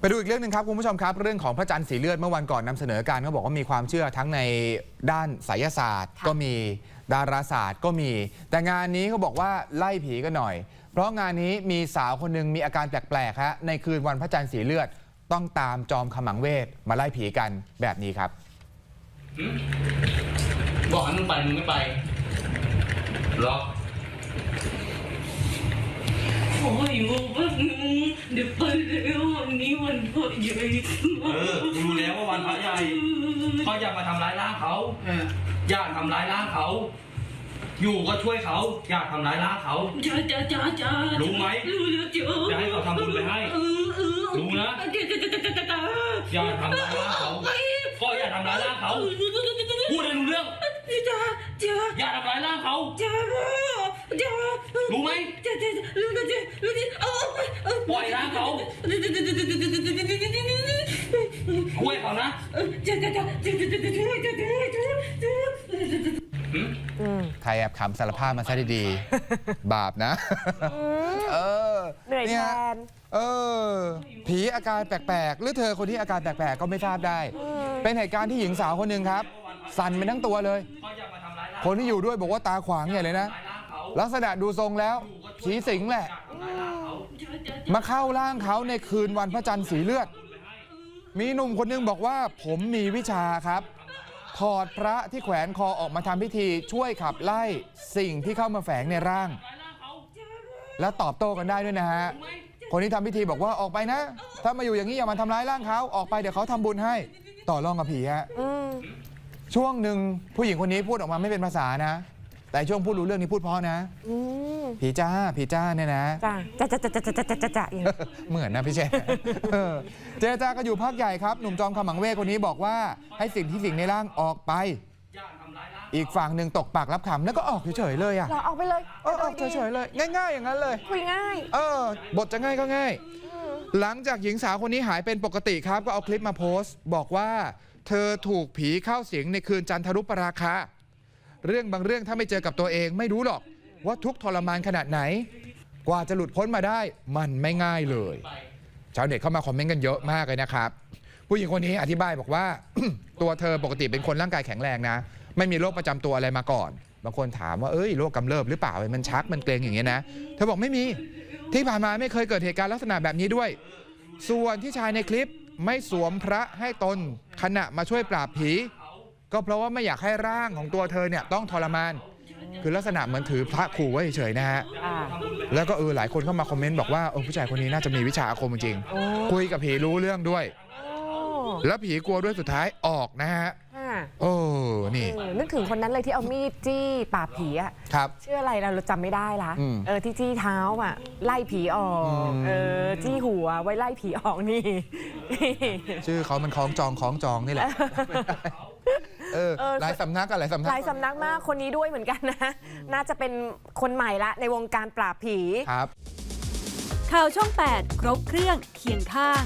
ไปดูอีกเรื่องหนึ่งครับคุณผู้ชมครับ เรื่องของพระจันทร์สีเลือดเมื่อวันก่อนนำเสนอการเขาบอกว่ามีความเชื่อทั้งในด้านไสยศาสตร์ค่ะก็มีดาราศาสตร์ก็มี แต่งานนี้เขาบอกว่าไล่ผีกันหน่อย เพราะงานนี้มีสาวคนหนึ่งมีอาการแปลกๆฮะในคืนวันพระจันทร์สีเลือดต้องตามจอมขมังเวทมาไล่ผีกันแบบนี้ครับบอกให้มึงไปมึงไม่ไปเหรอ ขออยู่แป๊บนึงเดี๋ยวไปแล้ววันนี้วันพระใหญ่เออกูรู้แล้วว่าวันพระใหญ่เขาอยากมาทำร้ายร่างเขาเอออยากทำร้ายร่างเขา อยู่ก็ช่วยเขา อยากทำร้ายร่างเขา จ้าจ้าจ้าจ้ารู้ไหมรู้แล้วจ้าจะให้เขาทำบุญไปให้เออเออรู้นะ จ้าจ้าจ้าจ้าจ้าอยากทำร้ายร่างเขาก็อยากทำร้ายร่างเขาพูดให้รู้เรื่องจ้าจ้าอยากทำร้ายร่างเขาจ้าจ้า รู้ไหมจ้าจ้ารู้แล้วจ้ารู้ดิเอาเอาไปเอาปล่อยร่างเขาช่วยเขานะจ้าจ้าจ้าจ้าจ้าจ้าจ้าจ้าจ้าจ้าหืมอืมใครแอบขำสารภาพมาซะดีๆบาปนะ เออเหนื่อยแทยนเออ ผีอาการแปลกๆ หรือเธอคนที่อาการแปลกๆ ก็ไม่ทราบได้ เป็นเหตุการณ์ที่หญิงสาวคนหนึ่งครับ สั่นไปทั้งตัวเลยเขาอยากมาทำร้ายร่างคนที่อยู่ด้วยบอกว่าตาขวางใหญ่เลยนะร่างเขา ลักษณะดูทรงแล้ว ผีสิงแหละอยากทำร้ายร่างเขามาเข้าร่างเขาในคืนวันพระจันทร์สีเลือด มีหนุ่มคนหนึงบอกว่าผมมีวิชาครับถอดพระที่แขวนคอออกมาทำพิธีช่วยขับไล่สิ่งที่เข้ามาแฝงในร่าง แล้วตอบโต้กันได้ด้วยนะฮะ คนที่ทำพิธีบอกว่าออกไปนะ ถ้ามาอยู่อย่างนี้อย่ามาทำร้ายร่างเขาออกไปเดี๋ยวเขาทำบุญให้ ต่อรองกับผีฮะอืมช่วงหนึ่งผู้หญิงคนนี้พูดออกมาไม่เป็นภาษานะ แต่ช่วงพูดรู้เรื่องนี้พูดเพราะนะ อืมผีจ้าผีจ้าเนี่ยนะ จ้าจ้าจ้าจ้าจ้าจ้าจ้าจ้าจ้าอย่างนี้เหมือนนะพี่เชษเออเจรจากันอยู่พักใหญ่ครับ หนุ่มจอมขมังเวทคนนี้บอกว่าให้สิ่งที่สิ่งในร่างออกไปอยากทำร้ายร่างอีกฝั่งหนึ่งตกปากรับคำแล้วก็ออกเฉยๆเลยอะเราเอาไปเลยเออออกเฉยๆเลย ง่ายๆ อย่างนั้นเลย คุยง่ายเออบทจะง่ายก็ง่ายหลังจากหญิงสาวคนนี้หายเป็นปกติครับ ก็เอาคลิปมาโพสต์ บอกว่า เธอถูกผีเข้าสิงในคืนจันทรุปราคา เรื่องบางเรื่องถ้าไม่เจอกับตัวเองไม่รู้หรอก ว่าทุกทรมานขนาดไหน กว่าจะหลุดพ้นมาได้ มันไม่ง่ายเลย ชาวเน็ตเข้ามาคอมเมนต์กันเยอะมากเลยนะครับ ผู้หญิงคนนี้อธิบายบอกว่า ตัวเธอปกติเป็นคนร่างกายแข็งแรงนะ ไม่มีโรคประจำตัวอะไรมาก่อน บางคนถามว่าเอ้ยโรคกำเริบหรือเปล่ามันชักมันเกรงอย่างเงี้ยนะเธอบอกไม่มีที่ผ่านมาไม่เคยเกิดเหตุการณ์ลักษณะแบบนี้ด้วย ส่วนที่ชายในคลิปไม่สวมพระให้ตนขณะมาช่วยปราบผี ก็เพราะว่าไม่อยากให้ร่างของตัวเธอเนี่ยต้องทรมาน คือลักษณะเหมือนถือพระขู่ไว้เฉยๆนะฮะ อ่า แล้วก็เออหลายคนเข้ามาคอมเมนต์บอกว่าเออผู้ชายคนนี้น่าจะมีวิชาอาคมจริงโอ้ๆคุยกับผีรู้เรื่องด้วยโอ้แล้วผีกลัวด้วยสุดท้ายออกนะฮะอ่าโอ้นี่ เออนึกถึงคนนั้นเลยที่เอามีดจี้ปราบผีอะครับ ชื่ออะไรเราจำไม่ได้ละอืมเออที่จี้เท้าอะไล่ผีออกอืมเออจี้หัวไว้ไล่ผีออกนี่ ชื่อเขามันคล้องจองคล้องจองนี่แหละ เออเออ หลายสำนักกันหลายสำนัก หลายสำนักมากคนนี้ด้วยเหมือนกันนะ น่าจะเป็นคนใหม่ละในวงการปราบผี ครับ ข่าวช่อง 8 ครบเครื่องเคียงข้าง